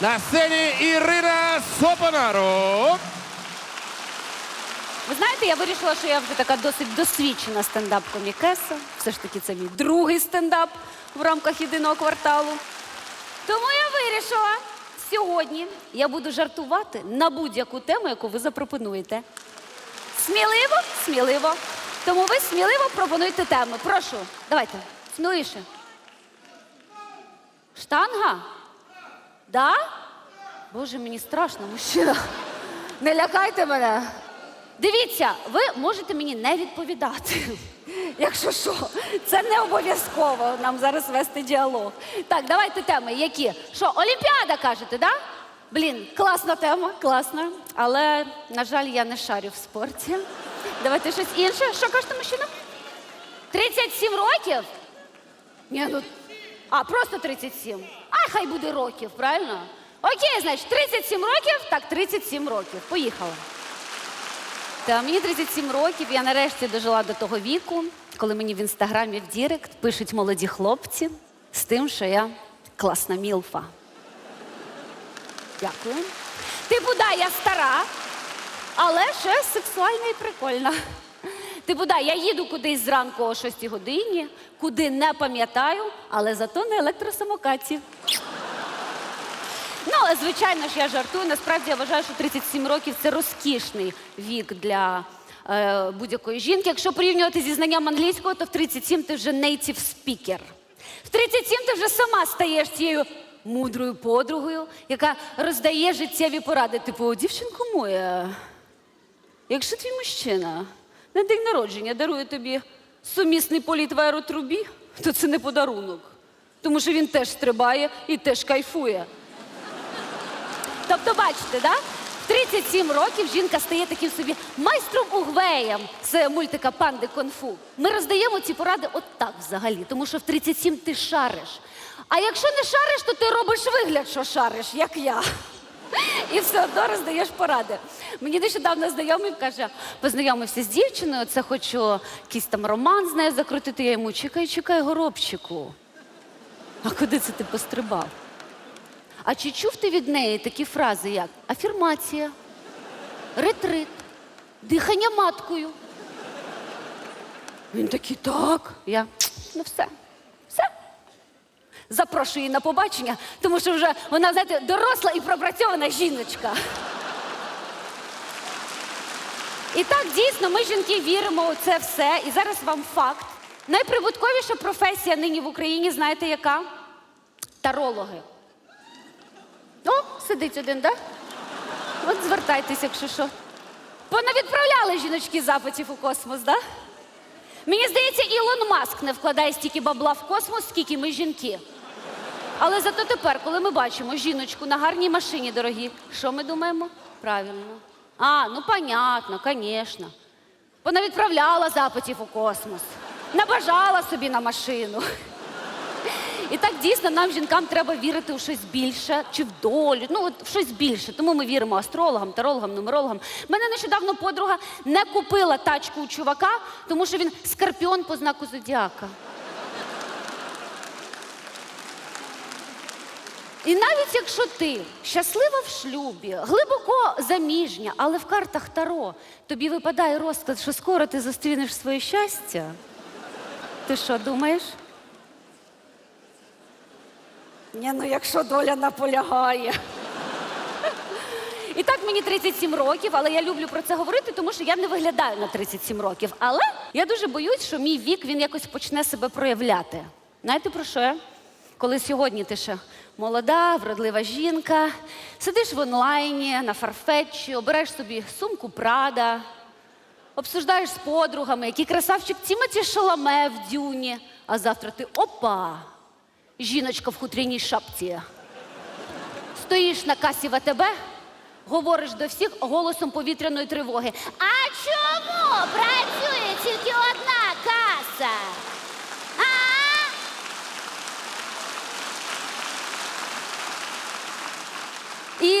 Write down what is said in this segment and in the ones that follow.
На сцені Ірина Сопонару. Ви знаєте, я вирішила, що я вже така досить досвідчена стендап-комікеса. Все ж таки, це мій другий стендап в рамках єдиного кварталу. Тому я вирішила, сьогодні я буду жартувати на будь-яку тему, яку ви запропонуєте. Сміливо, сміливо. Тому ви сміливо пропонуйте теми. Прошу, давайте, сміливіше. Штанга? Да? Боже, мені страшно, мужчина. Не лякайте мене. Дивіться, ви можете мені не відповідати. Якщо що, це не обов'язково нам зараз вести діалог. Так, давайте теми. Які? Що, Олімпіада кажете, да? Блін, класна тема, класна. Але, на жаль, я не шарю в спорті. Давайте щось інше. Що кажете, мужчина? 37 років? Ні, ну. А, просто 37. А хай буде років, правильно? Окей, значить, 37 років, так 37 років. Поїхали. Та мені 37 років, я нарешті дожила до того віку, коли мені в інстаграмі в Дірект пишуть молоді хлопці з тим, що я класна мілфа. Дякую. Типу, да, я стара, але ще сексуальна і прикольна. Типу, да, я їду кудись зранку о 6 годині, куди не пам'ятаю, але зато на електросамокаті. Ну, але, звичайно ж, я жартую. Насправді я вважаю, що 37 років це розкішний вік для е, будь-якої жінки. Якщо порівнювати зі знанням англійського, то в 37 ти вже нейтів спікер. В 37 ти вже сама стаєш цією мудрою подругою, яка роздає життєві поради. Типу, дівчинко моя, якщо твій мужчина на день народження дарує тобі сумісний політ в аеротрубі, то це не подарунок. Тому що він теж стрибає і теж кайфує. Тобто, бачите, да? 37 років жінка стає таким собі майстром угвеєм з мультика Панди Конфу. Ми роздаємо ці поради от так взагалі, тому що в 37 ти шариш. А якщо не шариш, то ти робиш вигляд, що шариш, як я. І все одно роздаєш поради. Мені нещодавно знайомий каже, познайомився з дівчиною, це хочу якийсь там роман з нею закрутити. Я йому чекай, чекай, горобчику. А куди це ти пострибав? А чи чув ти від неї такі фрази, як афірмація, ретрит, дихання маткою? Він такий, так. Я ну все. Запрошую її на побачення, тому що вже вона, знаєте, доросла і пропрацьована жіночка. І так, дійсно, ми жінки віримо у це все. І зараз вам факт. Найприбутковіша професія нині в Україні, знаєте яка? Тарологи. О, сидить один, да? От звертайтесь, якщо що. Понавідправляли жіночки запитів у космос, да? Мені здається, Ілон Маск не вкладає стільки бабла в космос, скільки ми жінки. Але зато тепер, коли ми бачимо жіночку на гарній машині дорогі, що ми думаємо? Правильно. А, ну понятно, звісно. Понавідправляла запитів у космос, набажала собі на машину. І так дійсно нам, жінкам, треба вірити у щось більше чи в долю. Ну, от в щось більше. Тому ми віримо астрологам, тарологам, нумерологам. Мене нещодавно подруга не купила тачку у чувака, тому що він скорпіон по знаку зодіака. І навіть якщо ти щаслива в шлюбі, глибоко заміжня, але в картах Таро тобі випадає розклад, що скоро ти зустрінеш своє щастя. Ти що думаєш? Ні, ну якщо доля наполягає. І так мені 37 років, але я люблю про це говорити, тому що я не виглядаю на 37 років. Але я дуже боюсь, що мій вік він якось почне себе проявляти. Знаєте про що я? Коли сьогодні ти ще молода, вродлива жінка, сидиш в онлайні на фарфетчі, обереш собі сумку Прада, обсуждаєш з подругами, який красавчик Тімоті Шаламе в дюні, а завтра ти опа! Жіночка в хутряній шапці. Стоїш на касі ВТБ, говориш до всіх голосом повітряної тривоги. А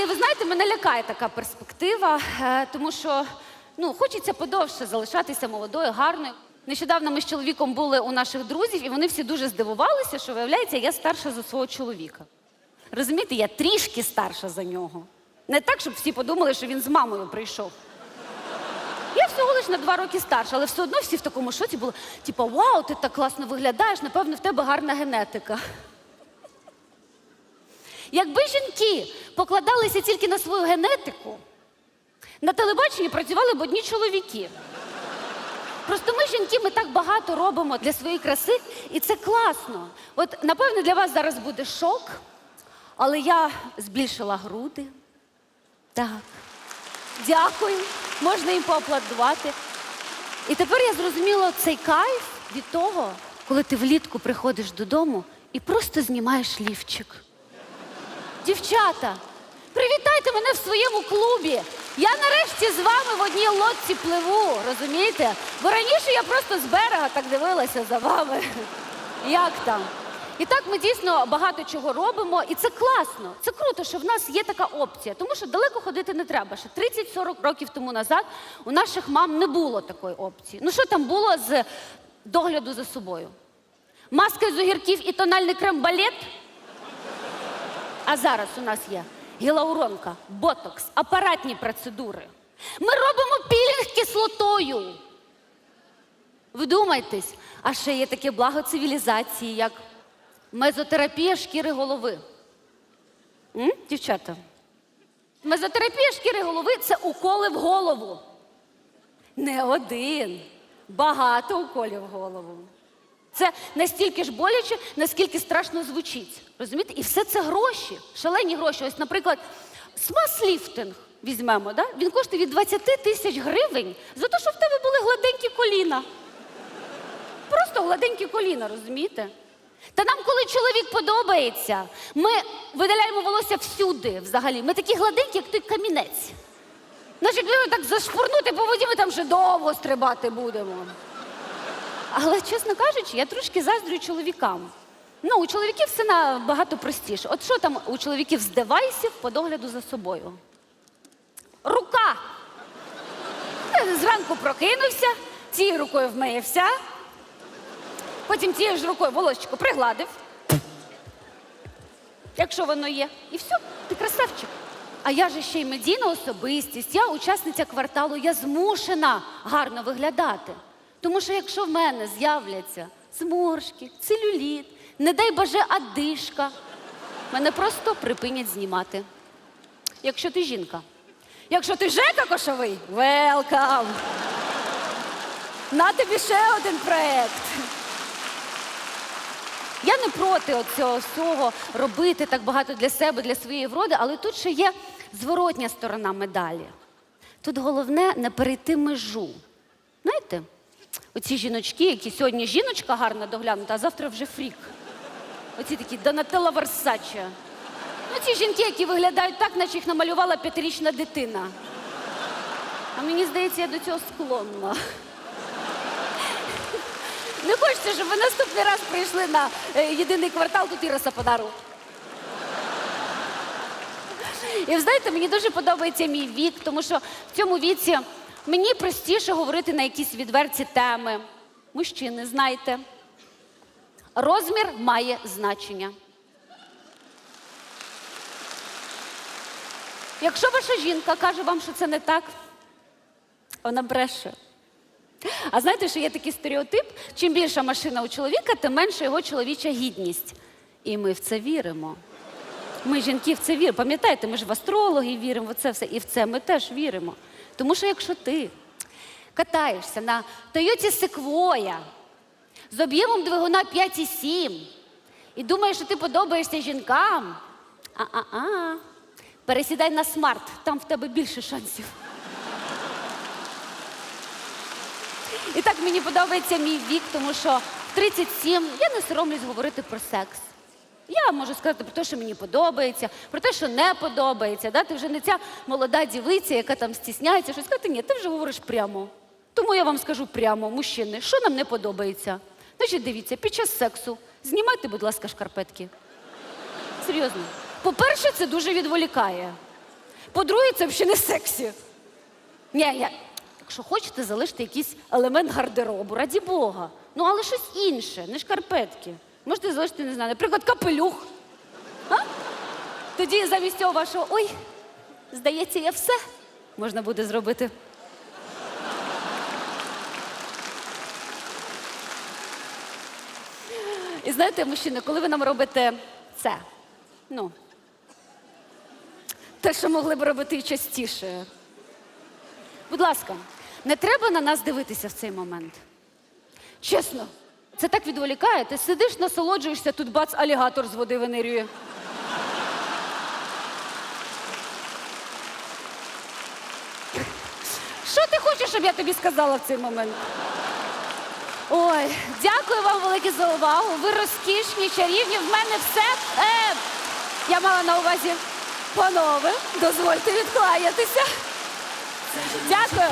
Ви знаєте, мене лякає така перспектива, е, тому що ну, хочеться подовше залишатися молодою, гарною. Нещодавно ми з чоловіком були у наших друзів, і вони всі дуже здивувалися, що виявляється, я старша за свого чоловіка. Розумієте, я трішки старша за нього. Не так, щоб всі подумали, що він з мамою прийшов. Я всього лиш на два роки старша, але все одно всі в такому шоці були. Типа, вау, ти так класно виглядаєш, напевно, в тебе гарна генетика. Якби жінки покладалися тільки на свою генетику, на телебаченні працювали б одні чоловіки. Просто ми, жінки, ми так багато робимо для своєї краси, і це класно. От, напевно, для вас зараз буде шок, але я збільшила груди. Так. Дякую. Можна їм поаплодувати. І тепер я зрозуміла цей кайф від того, коли ти влітку приходиш додому і просто знімаєш лівчик. Дівчата, привітайте мене в своєму клубі. Я нарешті з вами в одній лодці пливу, розумієте? Бо раніше я просто з берега так дивилася за вами. Як там? І так ми дійсно багато чого робимо, і це класно. Це круто, що в нас є така опція, тому що далеко ходити не треба. Ще 30-40 років тому назад у наших мам не було такої опції. Ну що там було з догляду за собою? Маска з огірків і тональний крем балет? А зараз у нас є гілауронка, ботокс, апаратні процедури. Ми робимо пілінг кислотою. Вдумайтесь, а ще є таке благо цивілізації, як мезотерапія шкіри голови. М, дівчата? Мезотерапія шкіри голови це уколи в голову. Не один, багато уколів в голову. Це настільки ж боляче, наскільки страшно звучить. Розумієте? І все це гроші, шалені гроші. Ось, наприклад, смаз-ліфтинг візьмемо, да? він коштує від 20 тисяч гривень за те, що в тебе були гладенькі коліна. Просто гладенькі коліна, розумієте? Та нам, коли чоловік подобається, ми видаляємо волосся всюди взагалі. Ми такі гладенькі, як той камінець. Наш як людину так зашпурнути по воді, ми там ще довго стрибати будемо. Але, чесно кажучи, я трошки заздрю чоловікам. Ну, у чоловіків все набагато простіше. От що там у чоловіків з девайсів по догляду за собою? Рука. Е, Зранку прокинувся, цією рукою вмиєвся, потім цією ж рукою волосечко пригладив. Якщо воно є. І все, ти красавчик. А я же ще й медійна особистість, я учасниця кварталу, я змушена гарно виглядати. Тому що якщо в мене з'являться зморшки, целюліт, не дай боже одишка, мене просто припинять знімати. Якщо ти жінка. Якщо ти Жека Кошовий, велкам! На тобі ще один проект. Я не проти цього всього робити так багато для себе, для своєї вроди, але тут ще є зворотня сторона медалі. Тут головне не перейти межу. Оці жіночки, які сьогодні жіночка гарна доглянута, а завтра вже фрік. Оці такі Донателла Версаче. Ну, ці жінки, які виглядають так, наче їх намалювала п'ятирічна дитина. А мені здається, я до цього склонна. Не хочеться, щоб ви наступний раз прийшли на е, єдиний квартал тут Іра Саподару. І ви знаєте, мені дуже подобається мій вік, тому що в цьому віці мені простіше говорити на якісь відверті теми. Мужчини, знаєте, розмір має значення. Якщо ваша жінка каже вам, що це не так, вона бреше. А знаєте, що є такий стереотип: чим більша машина у чоловіка, тим менша його чоловіча гідність. І ми в це віримо. Ми, жінки, в це віримо. Пам'ятаєте, ми ж в астрологи віримо, в це все. І в це ми теж віримо. Тому що якщо ти катаєшся на Тойоті Секвоя з об'ємом двигуна 5,7 і думаєш, що ти подобаєшся жінкам, а-а-а, пересідай на смарт, там в тебе більше шансів. І так мені подобається мій вік, тому що в 37 я не соромлюсь говорити про секс. Я можу сказати про те, що мені подобається, про те, що не подобається. Да? Ти вже не ця молода дівиця, яка там стісняється, щось сказати. Ні, ти вже говориш прямо. Тому я вам скажу прямо, мужчини, що нам не подобається. Значить, дивіться, під час сексу знімайте, будь ласка, шкарпетки. Серйозно. По-перше, це дуже відволікає. По-друге, це взагалі не сексі. Ні, я, якщо хочете, залиште якийсь елемент гардеробу, раді Бога. Ну, але щось інше, не шкарпетки. Можете залишити, не знаю, наприклад, капелюх. А? тоді замість цього вашого ой, здається, я все можна буде зробити. І знаєте, мужчини, коли ви нам робите це, ну, те, що могли б робити і частіше. Будь ласка, не треба на нас дивитися в цей момент. Чесно, це так відволікає. Ти сидиш, насолоджуєшся, тут бац, алігатор з води винирює. Що ти хочеш, щоб я тобі сказала в цей момент? Ой, дякую вам велике за увагу. Ви розкішні, чарівні. В мене все. Е, я мала на увазі, панове, дозвольте відкланятися. Дякую.